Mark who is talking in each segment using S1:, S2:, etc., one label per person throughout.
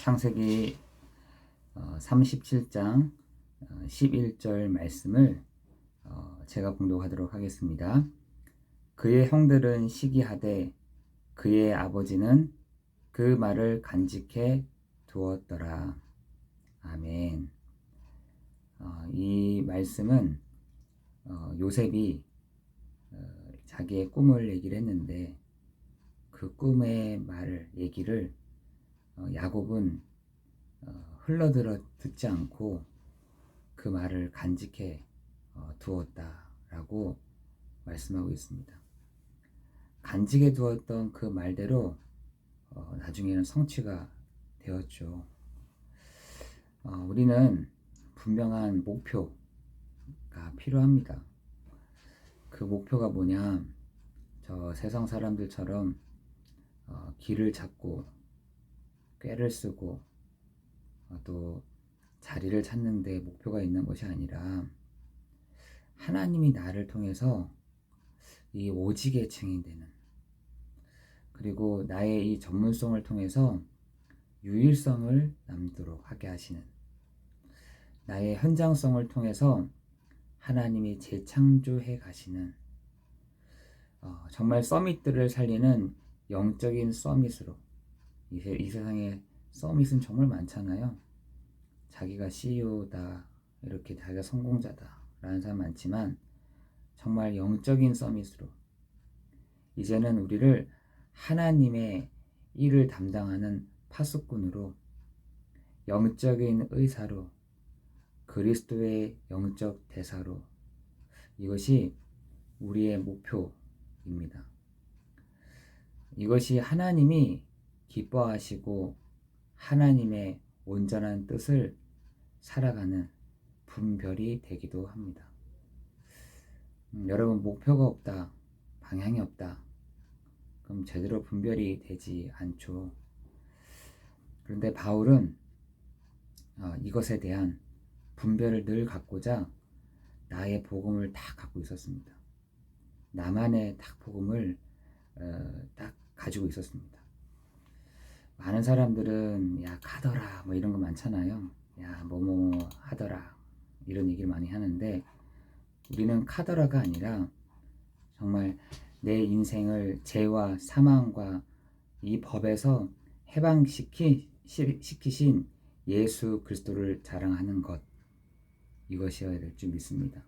S1: 창세기 37장 11절 말씀을 어, 제가 공독하도록 하겠습니다. 그의 형들은 시기하되 그의 아버지는 그 말을 간직해 두었더라. 아멘. 어, 이 말씀은 어, 요셉이 자기의 꿈을 얘기를 했는데 그 꿈의 말을 얘기를 야곱은 흘러들어 듣지 않고 그 말을 간직해 두었다라고 말씀하고 있습니다. 간직해 두었던 그 말대로 나중에는 성취가 되었죠. 우리는 분명한 목표가 필요합니다. 그 목표가 뭐냐? 저 세상 사람들처럼 어, 길을 찾고 꾀를 쓰고 어, 또 자리를 찾는 데 목표가 있는 것이 아니라 하나님이 나를 통해서 이 오직의 증인 되는 그리고 나의 이 전문성을 통해서 유일성을 남도록 하게 하시는 나의 현장성을 통해서 하나님이 재창조해 가시는 어, 정말 서밋들을 살리는 영적인 서밋으로 이, 세, 이 세상에 서밋은 정말 많잖아요. 자기가 CEO다 이렇게 자기가 성공자다 라는 사람 많지만 정말 영적인 서밋으로 이제는 우리를 하나님의 일을 담당하는 파수꾼으로 영적인 의사로 그리스도의 영적 대사로 이것이 우리의 목표입니다. 이것이 하나님이 기뻐하시고 하나님의 온전한 뜻을 살아가는 분별이 되기도 합니다. 음, 여러분 목표가 없다, 방향이 없다. 그럼 제대로 분별이 되지 않죠. 그런데 바울은 어, 이것에 대한 분별을 늘 갖고자 나의 복음을 다 갖고 있었습니다. 나만의 딱 복음을 어, 딱 가지고 있었습니다. 많은 사람들은 야 가더라 뭐 이런 거 많잖아요. 야 뭐뭐 하더라 이런 얘기를 많이 하는데 우리는 카더라가 아니라 정말 내 인생을 죄와 사망과 이 법에서 해방시키 시키신 예수 그리스도를 자랑하는 것 이것이어야 될 줄 믿습니다.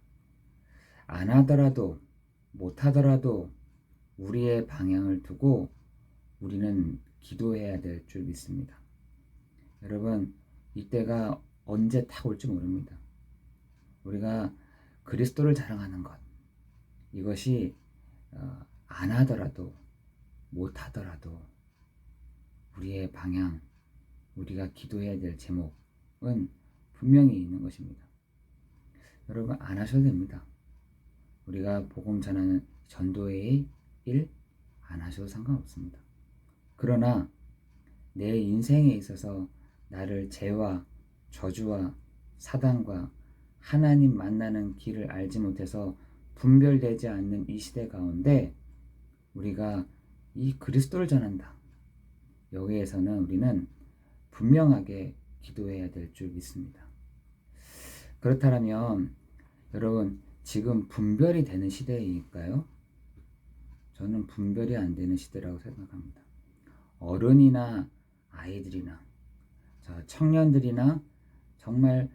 S1: 안 하더라도 못 하더라도 우리의 방향을 두고 우리는 기도해야 될 줄 믿습니다. 여러분, 이때가 언제 딱 올지 모릅니다. 우리가 그리스도를 자랑하는 것, 이것이 어, 안 하더라도, 못 하더라도, 우리의 방향, 우리가 기도해야 될 제목은 분명히 있는 것입니다. 여러분, 안 하셔도 됩니다. 우리가 복음 전하는 전도의 일 안 하셔도 상관없습니다. 그러나 내 인생에 있어서 나를 죄와 저주와 사단과 하나님 만나는 길을 알지 못해서 분별되지 않는 이 시대 가운데 우리가 이 그리스도를 전한다. 여기에서는 우리는 분명하게 기도해야 될 줄 믿습니다. 그렇다면 여러분 지금 분별이 되는 시대일까요? 저는 분별이 안 되는 시대라고 생각합니다. 어른이나 아이들이나 청년들이나 정말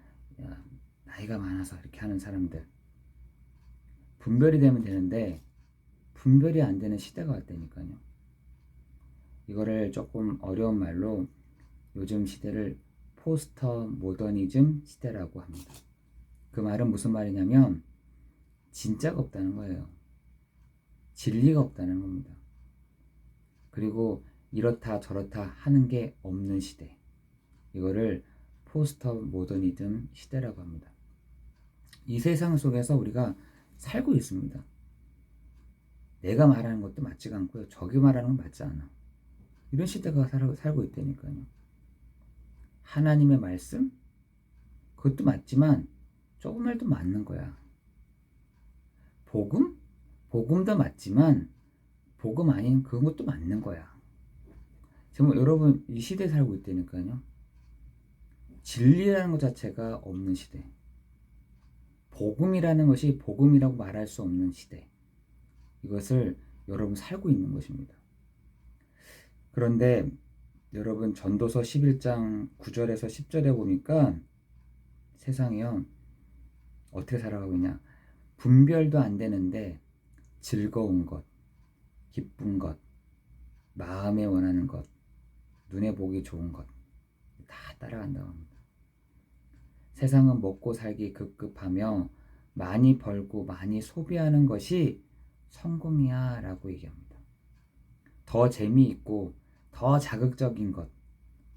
S1: 나이가 많아서 이렇게 하는 사람들 분별이 되면 되는데 분별이 안 되는 시대가 왔다니까요. 이거를 조금 어려운 말로 요즘 시대를 포스터 모더니즘 시대라고 합니다. 그 말은 무슨 말이냐면 진짜가 없다는 거예요. 진리가 없다는 겁니다. 그리고 이렇다 저렇다 하는 게 없는 시대. 이거를 포스터 모더니즘 시대라고 합니다. 이 세상 속에서 우리가 살고 있습니다. 내가 말하는 것도 맞지가 않고요. 저기 말하는 건 맞지 않아. 이런 시대가 살고 있다니까요. 하나님의 말씀? 그것도 맞지만 조금 말도 맞는 거야. 복음? 복음도 맞지만 복음 아닌 그것도 맞는 거야. 정말 여러분 이 시대에 살고 있다니까요. 진리라는 것 자체가 없는 시대. 복음이라는 것이 복음이라고 말할 수 없는 시대. 이것을 여러분 살고 있는 것입니다. 그런데 여러분 전도서 11장 9절에서 10절에 보니까 세상이요. 어떻게 살아가고 있냐? 분별도 안 되는데 즐거운 것, 기쁜 것, 마음에 원하는 것, 눈에 보기 좋은 것 다 따라간다고 합니다. 세상은 먹고 살기 급급하며 많이 벌고 많이 소비하는 것이 성공이야 라고 얘기합니다. 더 재미있고 더 자극적인 것,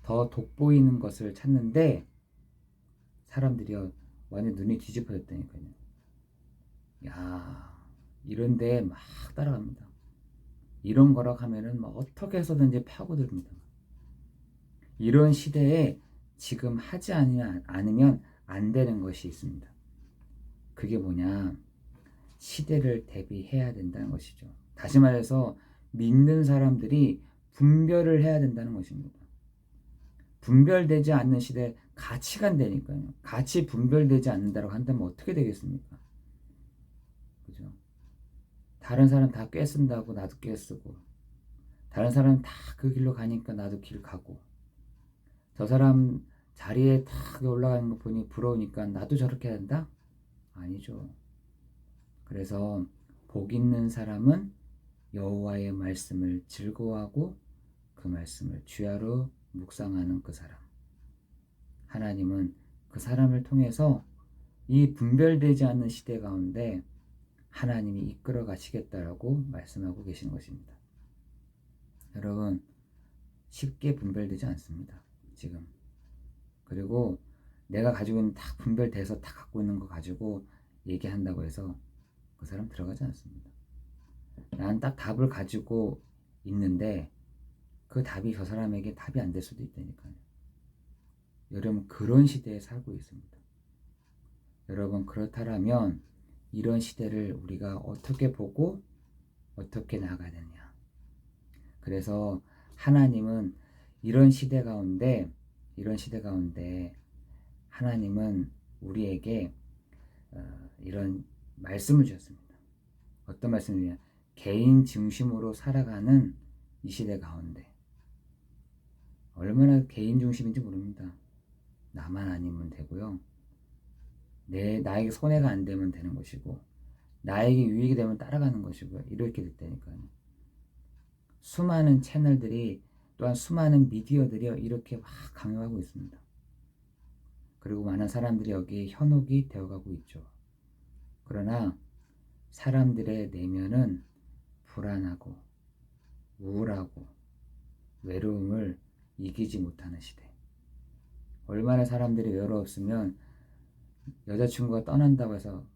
S1: 더 돋보이는 것을 찾는데 사람들이요 완전 눈이 뒤집어졌다니까요. 야 이런데 막 따라갑니다. 이런 거라고 하면은 막 어떻게 해서든지 파고듭니다. 이런 시대에 지금 하지 않으면 안 되는 것이 있습니다. 그게 뭐냐? 시대를 대비해야 된다는 것이죠. 다시 말해서 믿는 사람들이 분별을 해야 된다는 것입니다. 분별되지 않는 시대에 가치가 안 되니까요. 가치 분별되지 않는다고 한다면 어떻게 되겠습니까? 그죠? 다른 사람 다 꽤 쓴다고 나도 꽤 쓰고, 다른 사람 다 그 길로 가니까 나도 길 가고, 저 사람 자리에 탁 올라가는 거 보니 부러우니까 나도 저렇게 된다? 아니죠. 그래서 복 있는 사람은 여호와의 말씀을 즐거워하고 그 말씀을 주야로 묵상하는 그 사람. 하나님은 그 사람을 통해서 이 분별되지 않는 시대 가운데 하나님이 이끌어 가시겠다라고 말씀하고 계신 것입니다. 여러분, 쉽게 분별되지 않습니다. 지금. 그리고 내가 가지고 있는 딱 분별돼서 다 갖고 있는 거 가지고 얘기한다고 해서 그 사람 들어가지 않습니다. 난 딱 답을 가지고 있는데 그 답이 저 사람에게 답이 안 될 수도 있다니까요. 여러분 그런 시대에 살고 있습니다. 여러분 그렇다면 이런 시대를 우리가 어떻게 보고 어떻게 나가야 되느냐. 그래서 하나님은 이런 시대 가운데 이런 시대 가운데 하나님은 우리에게 어, 이런 말씀을 주셨습니다. 어떤 말씀이냐? 개인 중심으로 살아가는 이 시대 가운데 얼마나 개인 중심인지 모릅니다. 나만 아니면 되고요. 내 나에게 손해가 안 되면 되는 것이고 나에게 유익이 되면 따라가는 것이고 이렇게 됐다니까요. 수많은 채널들이 또한 수많은 미디어들이 이렇게 막 강요하고 있습니다. 그리고 많은 사람들이 여기에 현혹이 되어가고 있죠. 그러나 사람들의 내면은 불안하고 우울하고 외로움을 이기지 못하는 시대. 얼마나 사람들이 외로웠으면 여자친구가 떠난다고 해서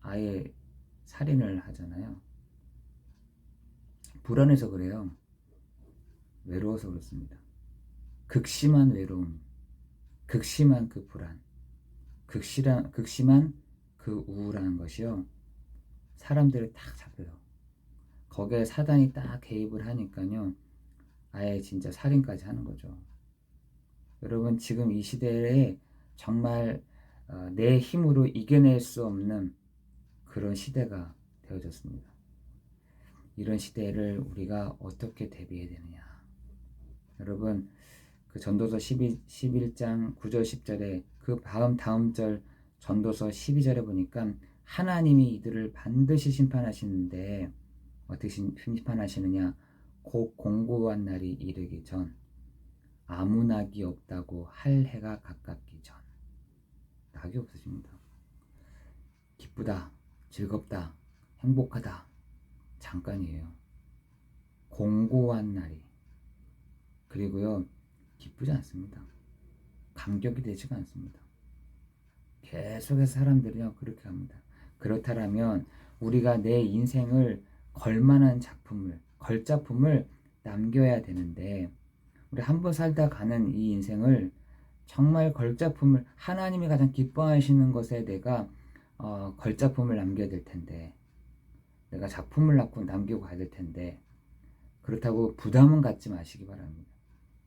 S1: 아예 살인을 하잖아요. 불안해서 그래요. 외로워서 그렇습니다. 극심한 외로움, 극심한 그 불안, 극실한, 극심한 그 우울한 것이요. 사람들을 딱 잡혀요. 거기에 사단이 딱 개입을 하니까요. 아예 진짜 살인까지 하는 거죠. 여러분, 지금 이 시대에 정말 어, 내 힘으로 이겨낼 수 없는 그런 시대가 되어졌습니다. 이런 시대를 우리가 어떻게 대비해야 되느냐. 여러분 그 전도서 12, 11장 9절 10절에 그 다음 다음 절 전도서 12절에 보니까 하나님이 이들을 반드시 심판하시는데 어떻게 심판하시느냐 곧 공고한 날이 이르기 전 아무 낙이 없다고 할 해가 가깝기 전 낙이 없으십니다. 기쁘다, 즐겁다, 행복하다 잠깐이에요. 공고한 날이 그리고요, 기쁘지 않습니다. 감격이 되지가 않습니다. 계속해서 사람들이요, 그렇게 합니다. 그렇다면 우리가 내 인생을 걸만한 작품을, 걸작품을 남겨야 되는데, 우리 한 번 살다 가는 이 인생을 정말 걸작품을, 하나님이 가장 기뻐하시는 것에 내가 어, 걸작품을 남겨야 될 텐데, 내가 작품을 남기고 가야 될 텐데, 그렇다고 부담은 갖지 마시기 바랍니다.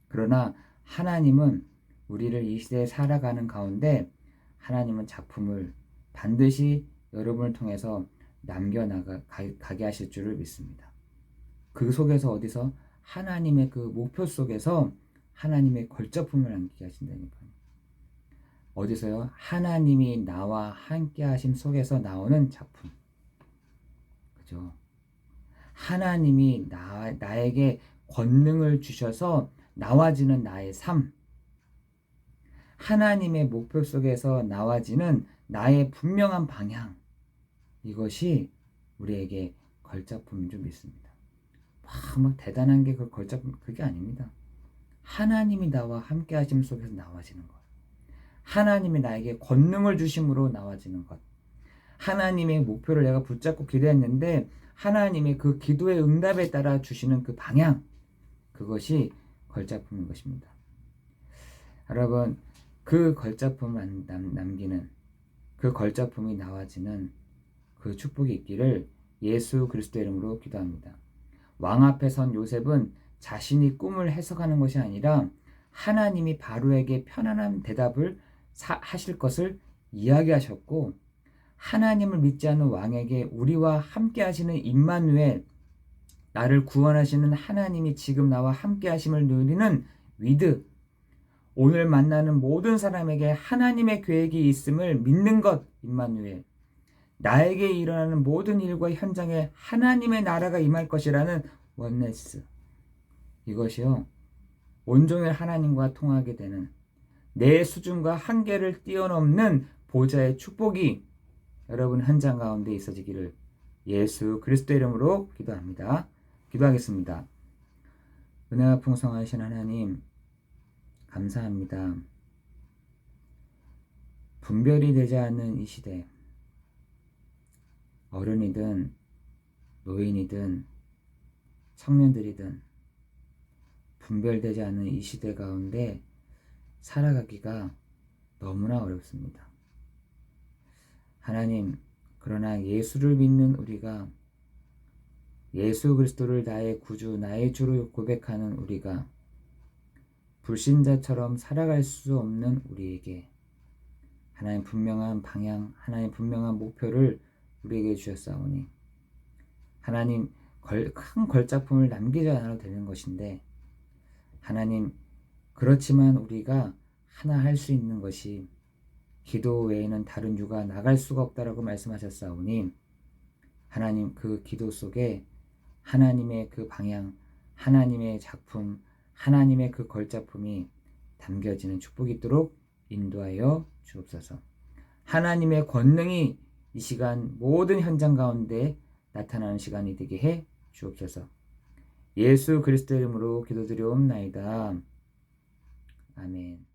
S1: 그러나 하나님은 우리를 이 시대에 살아가는 가운데 하나님은 작품을 반드시 여러분을 통해서 남겨나가 가게 하실 줄을 믿습니다. 그 속에서 어디서 하나님의 그 목표 속에서 하나님의 걸작품을 남기게 하신다니까요. 어디서요? 하나님이 나와 함께 하심 속에서 나오는 작품. 그죠? 하나님이 나, 나에게 권능을 주셔서 나와지는 나의 삶. 하나님의 목표 속에서 나와지는 나의 분명한 방향. 이것이 우리에게 걸작품인 줄 믿습니다. 와, 막 대단한 게 그 걸작품, 그게 아닙니다. 하나님이 나와 함께 하심 속에서 나와지는 것. 하나님이 나에게 권능을 주심으로 나와지는 것. 하나님의 목표를 내가 붙잡고 기도했는데 하나님의 그 기도의 응답에 따라 주시는 그 방향. 그것이 걸작품인 것입니다. 여러분, 그 걸작품을 남기는 그 걸작품이 나와지는 그 축복이 있기를 예수 그리스도 이름으로 기도합니다. 왕 앞에 선 요셉은 자신이 꿈을 해석하는 것이 아니라 하나님이 바로에게 편안한 대답을 사, 하실 것을 이야기하셨고 하나님을 믿지 않는 왕에게 우리와 함께 하시는 임마누엘 나를 구원하시는 하나님이 지금 나와 함께 하심을 누리는 위드. 오늘 만나는 모든 사람에게 하나님의 계획이 있음을 믿는 것 임마누엘. 나에게 일어나는 모든 일과 현장에 하나님의 나라가 임할 것이라는 원네스. 이것이요 온종일 하나님과 통하게 되는 내 수준과 한계를 뛰어넘는 보좌의 축복이 여러분 현장 가운데 있어지기를 예수 그리스도 이름으로 기도합니다. 기도하겠습니다. 은혜가 풍성하신 하나님 감사합니다. 분별이 되지 않는 이 시대 어른이든 노인이든 청년들이든 분별되지 않는 이 시대 가운데 살아가기가 너무나 어렵습니다. 하나님, 그러나 예수를 믿는 우리가 예수 그리스도를 나의 구주, 나의 주로 고백하는 우리가 불신자처럼 살아갈 수 없는 우리에게 하나님 분명한 방향, 하나님 분명한 목표를 우리에게 주셨사오니 하나님 걸, 큰 걸작품을 남기지 않아도 되는 것인데 하나님 그렇지만 우리가 하나 할 수 있는 것이 기도 외에는 다른 유가 나갈 수가 없다라고 말씀하셨사오니 하나님 그 기도 속에 하나님의 그 방향, 하나님의 작품, 하나님의 그 걸작품이 담겨지는 축복이 있도록 인도하여 주옵소서. 하나님의 권능이 이 시간 모든 현장 가운데 나타나는 시간이 되게 해 주옵소서. 예수 그리스도 이름으로 기도드리옵나이다. 아멘.